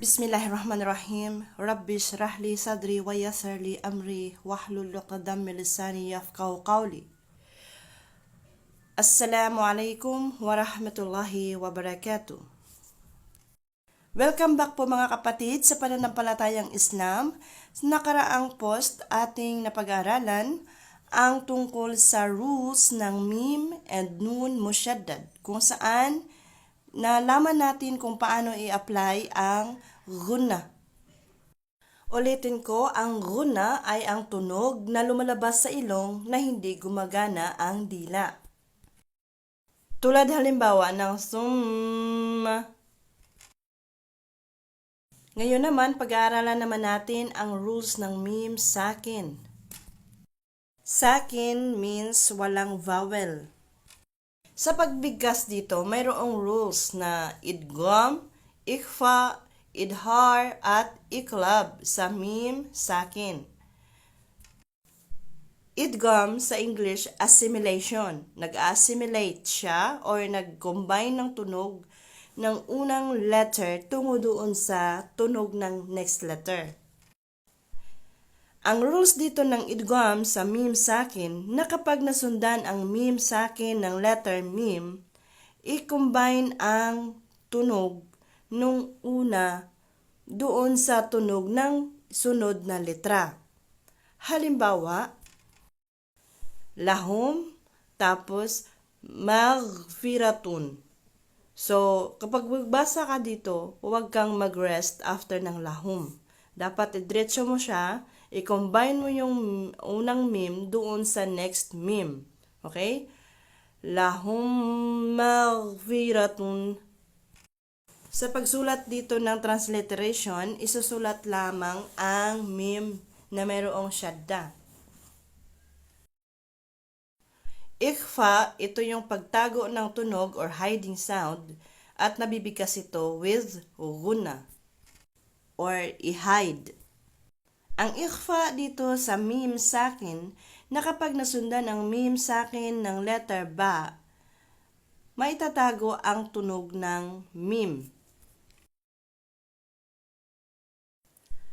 Bismillahirrahmanirrahim. Rabbi shrah li sadri wa yassir li amri wahlul 'uqdatam min lisani yafqahu qawli. Assalamu alaikum warahmatullahi wabarakatuh. Welcome back po mga kapatid sa pananampalatayang Islam. Sa nakaraang post ating napag-aralan ang tungkol sa rules ng mim and nun mushaddad kung saan nalaman natin kung paano i-apply ang guna. Ulitin ko, ang guna ay ang tunog na lumalabas sa ilong na hindi gumagana ang dila. Tulad halimbawa ng sum. Ngayon naman, pag-aaralan naman natin ang rules ng meme sakin. Sakin means walang vowel. Sa pagbigkas dito, mayroong rules na idgham, ikhfa, idhar, at iklab sa meme sakin. Idgham sa English, assimilation. Nag-assimilate siya or nag-combine ng tunog ng unang letter tungo doon sa tunog ng next letter. Ang rules dito ng idgham sa meme sakin na kapag nasundan ang meme sakin ng letter meme, i-combine ang tunog nung una doon sa tunog ng sunod na letra. Halimbawa, lahum tapos maghfiratun. So, kapag magbasa ka dito, huwag kang mag-rest after ng lahum. Dapat idretso mo siya, i-combine mo yung unang meme doon sa next meme. Okay? Lahum maghfiratun sa pagsulat dito ng transliteration, isusulat lamang ang meme na mayroong shadda. Ikhfa, ito yung pagtago ng tunog or hiding sound at nabibigkas ito with guna or i-hide. Ang ikhfa dito sa meme sakin na kapag nasundan ang meme sakin ng letter ba, maitatago ang tunog ng meme.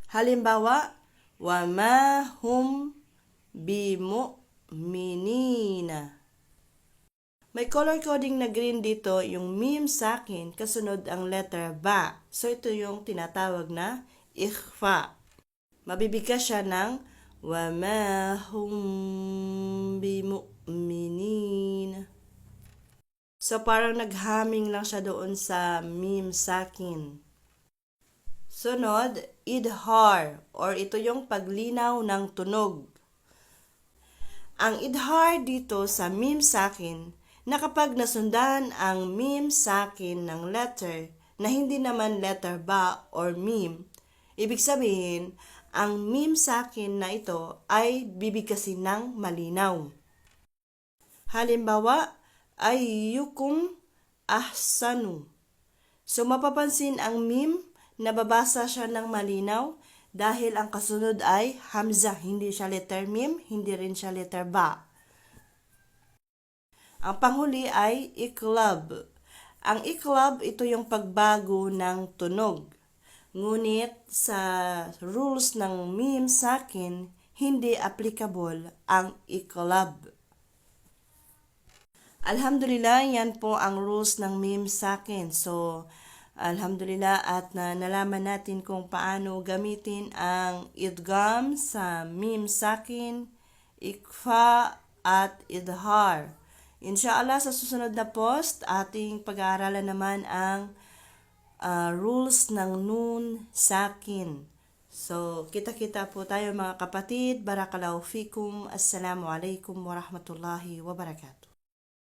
Halimbawa, wa ma hum bimu'minina. May color coding na green dito, yung meme sa akin, kasunod ang letter ba. So, ito yung tinatawag na ikhfa. Mabibigkas siya ng ma hum bimu'minina. So, parang naghaming lang siya doon sa meme sa akin. Sunod, idhar or ito yung paglinaw ng tunog. Ang idhar dito sa meme sakin na kapag nasundan ang meme sakin ng letter na hindi naman letter ba or meme, ibig sabihin, ang meme sakin na ito ay bibigkasin ng malinaw. Halimbawa, ayyukum ahsanu. So mapapansin ang meme nababasa siya ng malinaw dahil ang kasunod ay hamza, hindi siya letter mim, hindi rin siya letter ba. Ang panghuli ay iklab. Ang iklab, ito yung pagbago ng tunog. Ngunit sa rules ng mim sa akin, hindi applicable ang iklab. Alhamdulillah, yan po ang rules ng mim sa akin. So, Alhamdulillah at na nalaman natin kung paano gamitin ang idgham sa mim sakin, ikfa at idhar. Inshallah sa susunod na post, ating pag-aaralan naman ang uh, rules ng nun sakin. So, kita-kita po tayo mga kapatid. Barakallahu fikum. Assalamu alaikum warahmatullahi wabarakatuh.